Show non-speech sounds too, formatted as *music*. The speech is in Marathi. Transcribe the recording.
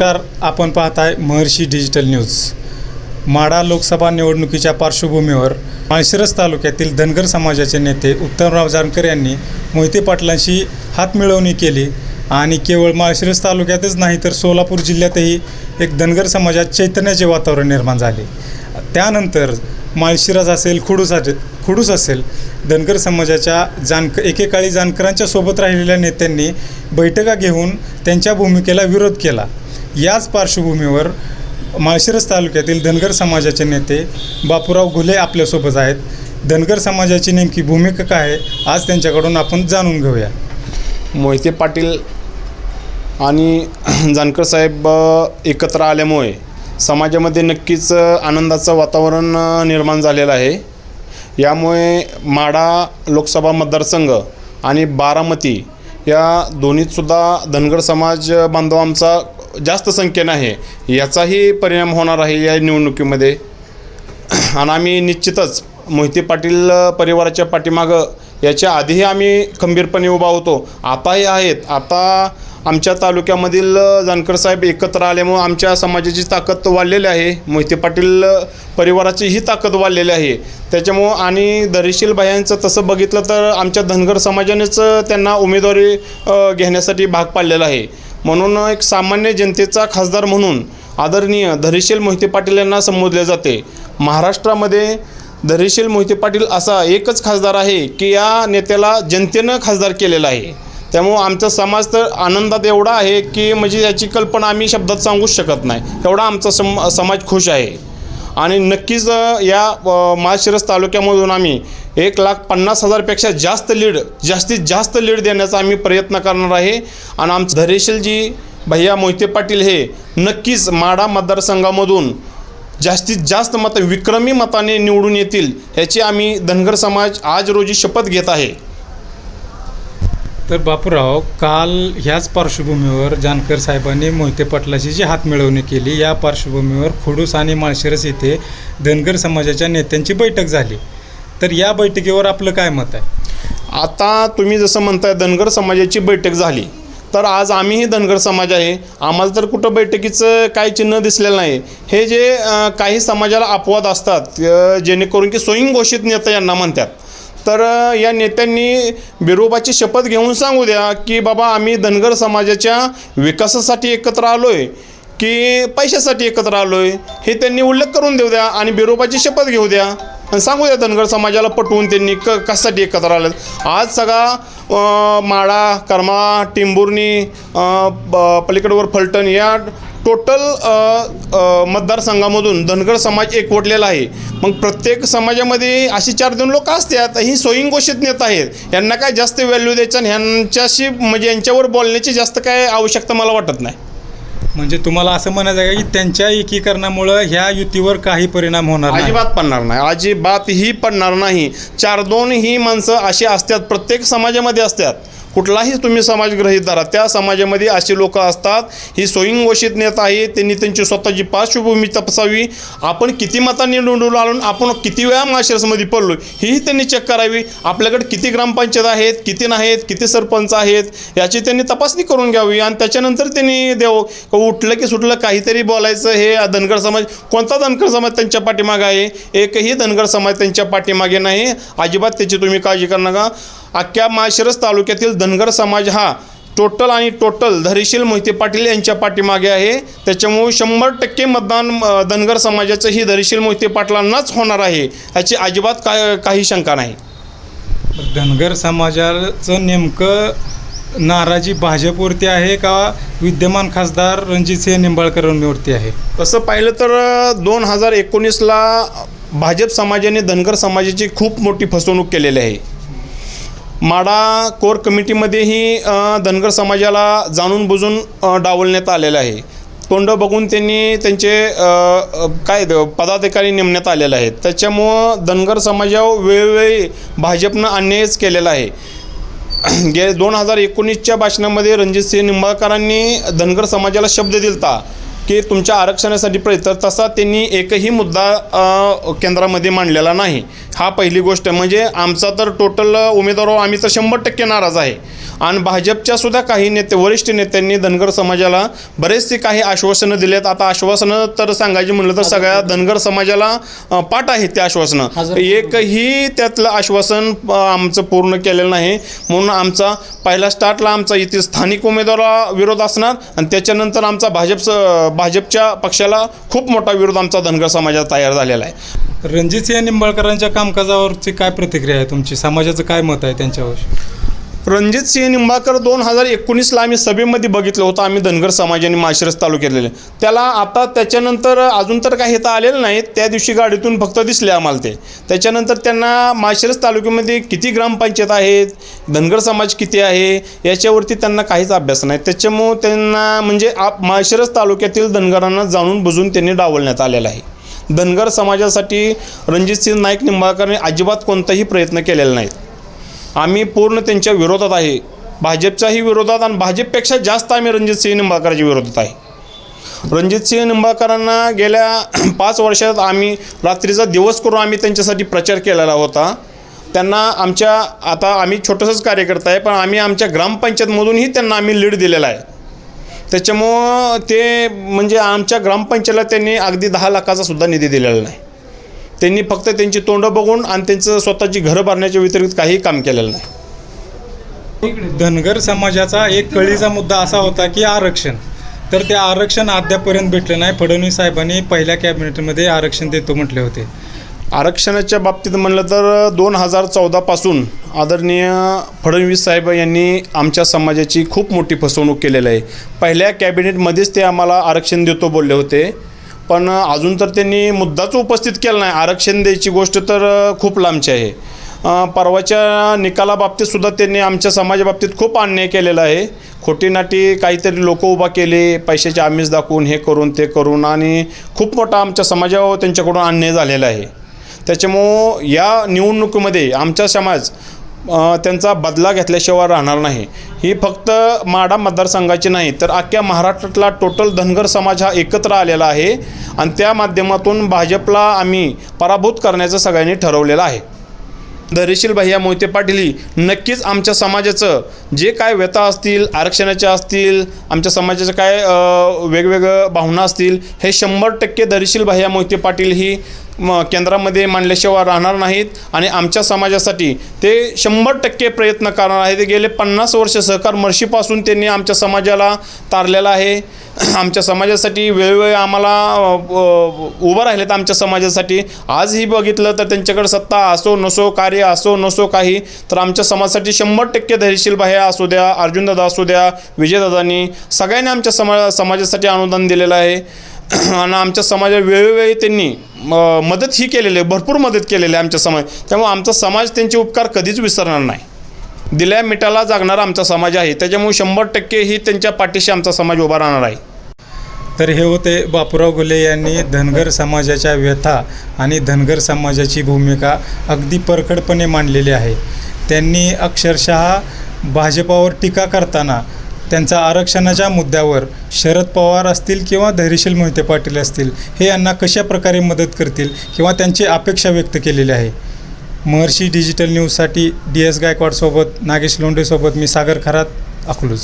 नमस्कार आपण पाहताय महर्षी डिजिटल न्यूज. माढा लोकसभा निवडणुकीच्या पार्श्वभूमीवर माळशिरस तालुक्यातील धनगर समाजाचे नेते उत्तमराव जानकर यांनी मोहिते पाटलांशी हातमिळवणी केली. आणि केवळ माळशिरस तालुक्यातच नाही तर सोलापूर जिल्ह्यातही एक धनगर समाजात चैतन्याचे वातावरण निर्माण झाले. त्यानंतर माळशिरस असेल खुडूस खुडूस असेल धनगर समाजाच्या जानक एकेकाळी जानकरांच्या सोबत राहिलेल्या नेत्यांनी बैठका घेऊन त्यांच्या भूमिकेला विरोध केला. याच पार्श्वभूमीवर माळशिरस तालुक्यातील धनगर समाजाचे नेते बापूराव घुले आपल्यासोबत आहेत. धनगर समाजाची नेमकी भूमिका काय आहे आज त्यांच्याकडून आपण जाणून घेऊया. मोहिते पाटील आणि *clears throat* जानकर साहेब एकत्र आल्यामुळे समाजामध्ये नक्कीच आनंदाचं वातावरण निर्माण झालेलं आहे. यामुळे माढा लोकसभा मतदारसंघ आणि बारामती या दोन्हीतसुद्धा धनगर समाज बांधव आमचा जास्त संख्येनं आहे. याचाही परिणाम होणार आहे या निवडणुकीमध्ये. आणि आम्ही निश्चितच मोहिते पाटील परिवाराच्या पाठीमागं याच्या आधीही आम्ही खंबीरपणे उभा होतो. आताही आहेत. आता आमच्या तालुक्यामधील जानकर साहेब एकत्र आल्यामुळं आमच्या समाजाची ताकद वाढलेली आहे. मोहिते पाटील परिवाराची ही ताकद वाढलेली आहे. त्याच्यामुळं आणि दरीशील बायांचं तसं बघितलं तर आमच्या धनगर समाजानेच त्यांना उमेदवारी घेण्यासाठी भाग पाडलेला आहे. म्हणून एक सामान्य जनतेचा खासदार म्हणून आदरणीय धरीशील मोहिते पाटील यांना संबोधले जाते. महाराष्ट्रामध्ये धरीशील मोहिते पाटील असा एकच खासदार आहे की या नेत्याला जनतेनं खासदार केलेला आहे. त्यामुळं आमचा समाज तर आनंदात एवढा आहे की म्हणजे याची कल्पना आम्ही शब्दात सांगूच शकत नाही. एवढा आमचा सम समाज खुश आहे. आणि नक्कीच या माळशिरस तालुक्यामधून आम्ही एक लाख पन्नास हजारपेक्षा जास्त लीड जास्तीत जास्त लीड देण्याचा आम्ही प्रयत्न करणार आहे. आणि आमचं धरेशलजी भैया मोहिते पाटील हे नक्कीच माढा मतदारसंघामधून जास्तीत जास्त मत विक्रमी मताने निवडून येतील ह्याची आम्ही धनगर समाज आज रोजी शपथ घेत आहे. तर बापूराव काल ह्याच पार्श्वभूमीवर जानकर साहेबांनी मोहिते पाटलाशी जी हातमिळवणी केली या पार्श्वभूमीवर खुडूस आणि माळशिरस येथे धनगर समाजाच्या नेत्यांची बैठक झाली. तर या बैठकीवर आपलं काय मत आहे? आता तुम्ही जसं म्हणताय धनगर समाजाची बैठक झाली तर आज आम्हीही धनगर समाज आहे. आम्हाला तर कुठं बैठकीचं काही चिन्ह दिसलेलं नाही. हे जे काही समाजाला अपवाद असतात जेणेकरून की स्वयंघोषित नेता यांना म्हणतात. तर या नेत्यांनी बिरोबाची शपथ घेऊन सांगू द्या की बाबा आम्ही धनगर समाजाच्या विकासासाठी एकत्र आलो आहे की पैशासाठी एकत्र आलो आहे हे त्यांनी उल्लेख करून देऊ द्या आणि बिरोबाची शपथ घेऊ द्या. आणि सांगू द्या धनगर समाजाला पटवून त्यांनी क कशासाठी एकत्र आलं आज सगळा माळा करमाळा टिंबुर्णी पलीकडवर फलटण या टोटल मतदारसंघामधून धनगर समाज एकवटलेला आहे. मग प्रत्येक समाजामध्ये अशी चार दोन लोक असतात ही स्वयंघोषित नेता आहेत. यांना काय जास्त व्हॅल्यू द्यायचं आणि ह्यांच्याशी म्हणजे यांच्यावर बोलण्याची जास्त काय आवश्यकता मला वाटत नाही. म्हणजे तुम्हाला असं म्हणायचं आहे का की त्यांच्या एकीकरणामुळं ह्या युतीवर काही परिणाम होणार नाही. अजिबात पडणार नाही. अजिबात ही पडणार नाही. चार दोन ही माणसं अशी असतात प्रत्येक समाजामध्ये असतात. कुठलाही तुम्ही समाज ग्रहित धरा त्या समाजामध्ये अशी लोक असतात ही स्वयंघोषित नेता आहे त्यांनी त्यांची स्वतःची पार्श्वभूमी तपासावी आपण किती मतांनी निवडून आलो आपण किती वेळा माळशिरसमध्ये पडलो ही त्यांनी चेक करावी आपल्याकडे किती ग्रामपंचायत आहेत किती नाहीत किती सरपंच आहेत याची त्यांनी तपासणी करून घ्यावी आणि त्याच्यानंतर त्यांनी देव उठलं की सुटलं काहीतरी बोलायचं हे धनगर समाज कोणता धनगर समाज त्यांच्या पाठीमागे आहे? एकही धनगर समाज त्यांच्या पाठीमागे नाही. अजिबात त्याची तुम्ही काळजी करू नका. अख्ख्या माळशिरस तालुक्यातील धनगर समाज हा टोटल आणि टोटल धरीशील मोहिते पाटील यांच्या पाठीमागे आहे. त्याच्यामुळे शंभर टक्के मतदान धनगर समाजाचं ही धरीशील मोहिते पाटलांनाच होणार आहे याची अजिबात का काही शंका नाही. धनगर समाजाचं नेमकं नाराजी भाजपवरती आहे का विद्यमान खासदार रणजितसिंह निंबाळकरांवरती आहे? तसं पाहिलं तर दोन हजार एकोणीसला भाजप समाजाने धनगर समाजाची खूप मोठी फसवणूक केलेली आहे. माडा कोर कमिटीमध्येही धनगर समाजाला जाणून बुजून डावलण्यात आलेलं आहे. तोंड बघून त्यांनी त्यांचे काय द- पदाधिकारी नेमण्यात आलेले आहेत. त्याच्यामुळं धनगर समाजावर वेळोवेळी भाजपनं अन्यायच केलेला आहे. गे दोन हजार एकोणीसच्या भाषणामध्ये रणजितसिंह निंबाळकरांनी धनगर समाजाला शब्द दिलता. की तुमच्या आरक्षणासाठी प्रयत्न तसा त्यांनी एकही मुद्दा केंद्रामध्ये मांडलेला नाही. हा पहिली गोष्ट. म्हणजे आमचा तर टोटल उमेदवार आम्ही तर शंभर टक्के नाराज आहे. आणि भाजपच्या सुद्धा काही नेते वरिष्ठ नेत्यांनी धनगर समाजाला बरेचसे काही आश्वासनं दिलेत. आता आश्वासनं तर सांगायची म्हणलं तर सगळ्या धनगर समाजाला पाठ आहेत त्या आश्वासनं. एकही त्यातलं आश्वासन आमचं पूर्ण केलेलं नाही. म्हणून आमचा पहिला स्टार्टला आमचा इथे स्थानिक उमेदवाराला विरोध असणार आणि त्याच्यानंतर आमचा भाजप भाजपच्या पक्षाला खूप मोठा विरोध आमचा धनगर समाजात तयार झालेला आहे. रणजितसिंह निंबाळकरांच्या कामकाजावरची काय प्रतिक्रिया आहे तुमची? समाजाचं काय मत आहे त्यांच्यावर? रणजित सिंह निंबाळकर दोन हजार एकोणीसला आम्ही सभेमध्ये बघितलं होतं. आम्ही धनगर समाज आणि माळशिरस तालुक्यातले. त्याला आता त्याच्यानंतर अजून तर काही इथं आलेलं नाही. त्या दिवशी गाडीतून फक्त दिसले आम्हाला ते. त्याच्यानंतर त्यांना माशिरस तालुक्यामध्ये किती ग्रामपंचायत आहेत? धनगर समाज किती आहे? याच्यावरती त्यांना काहीच अभ्यास नाही. त्याच्यामुळं त्यांना म्हणजे आप माशिरस तालुक्यातील धनगरांना जाणून बुजून त्यांनी डावलण्यात आलेलं आहे. धनगर समाजासाठी रणजितसिंह नाईक निंबाळकरने अजिबात कोणताही प्रयत्न केलेला नाही. आम्ही पूर्ण त्यांच्या विरोधात आहे. भाजपच्याही विरोधात आणि भाजपपेक्षा जास्त आम्ही रणजितसिंह निंबाळकरांच्या विरोधात आहे. रणजितसिंह निंबाळकरांना गेल्या *clears throat* पाच वर्षात आम्ही रात्रीचा दिवस करून आम्ही त्यांच्यासाठी प्रचार केलेला होता. त्यांना आमच्या आता आम्ही छोटंसंच कार्यकर्ता आहे पण आम्ही आमच्या ग्रामपंचायतमधूनही त्यांना आम्ही लीड दिलेला आहे. त्याच्यामुळं ते म्हणजे आमच्या ग्रामपंचायतला त्यांनी अगदी दहा लाखाचा सुद्धा निधी दिलेला नाही. त्यांनी फक्त त्यांची तोंडं बघून आणि त्यांचं स्वतःची घरं भरण्याच्या व्यतिरिक्त काही काम केलेलं नाही. धनगर समाजाचा एक कळीचा मुद्दा असा होता की आरक्षण. तर ते आरक्षण अद्यापर्यंत भेटलं नाही. फडणवीस साहेबांनी पहिल्या कॅबिनेटमध्ये आरक्षण देतो म्हटले होते. आरक्षणाच्या बाबतीत म्हणलं तर दोन हजार चौदापासून आदरणीय फडणवीस साहेब यांनी आमच्या समाजाची खूप मोठी फसवणूक केलेली आहे. पहिल्या कॅबिनेटमध्येच ते आम्हाला आरक्षण देतो बोलले होते. पण अजून तर त्यांनी मुद्दाच उपस्थित केला नाही. आरक्षण द्यायची गोष्ट तर खूप लांबची आहे. परवाच्या निकालाबाबतीत सुद्धा त्यांनी आमच्या समाजाबाबतीत खूप अन्याय केलेला आहे. खोटी नाटी काहीतरी लोक उभा केले पैशाचे आमिष दाखवून हे करून ते करून आणि खूप मोठा आमच्या समाजावर त्यांच्याकडून अन्याय झालेला आहे. त्याच्यामुळं या निवडणुकीमध्ये आमचा समाज त्यांचा बदला घेतल्याशिवाय राहणार नाही. ही फक्त माडा मतदारसंघाची नाही तर अख्ख्या महाराष्ट्रातला टोटल धनगर समाज हा एकत्र आलेला आहे आणि त्या माध्यमातून भाजपला आम्ही पराभूत करण्याचं सगळ्यांनी ठरवलेलं आहे. धैर्यशील भैया मोहिते पाटील ही नक्कीच आमच्या समाजाचं जे काय व्यथा असतील आरक्षणाच्या असतील आमच्या समाजाच्या काय वेगवेगळं भावना असतील हे शंभर टक्के धैर्यशील भैया मोहिते पाटील ही म, केंद्रामध्ये मांडल्याशिवाय राहणार नाहीत आणि आमच्या समाजासाठी ते शंभर टक्के प्रयत्न करणार आहे ते गेले पन्नास वर्ष सहकार मर्शीपासून त्यांनी आमच्या समाजाला तारलेला आहे. *clears throat* आमच्या समाजासाठी वेळोवेळी आम्हाला उभं राहिले उभं राहिलेत आमच्या समाजासाठी. आजही बघितलं तर त्यांच्याकडे सत्ता असो नसो कार्य असो नसो काही तर आमच्या समाजासाठी शंभर टक्के धैर्यशील भाया असू द्या अर्जुनदादा असू द्या विजयदादांनी सगळ्यांनी आमच्या समा समाजासाठी अनुदान दिलेलं आहे. *clears throat* आणि आमच्या समाजा वेळोवेळी त्यांनी मदत ही केलेली आहे भरपूर मदत केलेली आहे आमच्या समाज त्यामुळे आमचा समाज त्यांचे उपकार कधीच विसरणार नाही. दिल्या मिठाला जागणारा आमचा समाज आहे त्याच्यामुळे शंभर टक्के ही त्यांच्या पाठीशी आमचा समाज उभा राहणार आहे. तर हे होते बापूराव गुले यांनी धनगर समाजाच्या व्यथा आणि धनगर समाजाची भूमिका अगदी परखडपणे मांडलेली आहे. त्यांनी अक्षरशः भाजपावर टीका करताना त्यांचा आरक्षणाच्या मुद्द्यावर शरद पवार असतील किंवा धैर्यशील मोहिते पाटील असतील हे यांना कशा प्रकारे मदत करतील किंवा त्यांची अपेक्षा व्यक्त केलेली आहे? महर्षी डिजिटल न्यूजसाठी डी एस गायकवाडसोबत नागेश लोंढेसोबत मी सागर खरात अकलूज.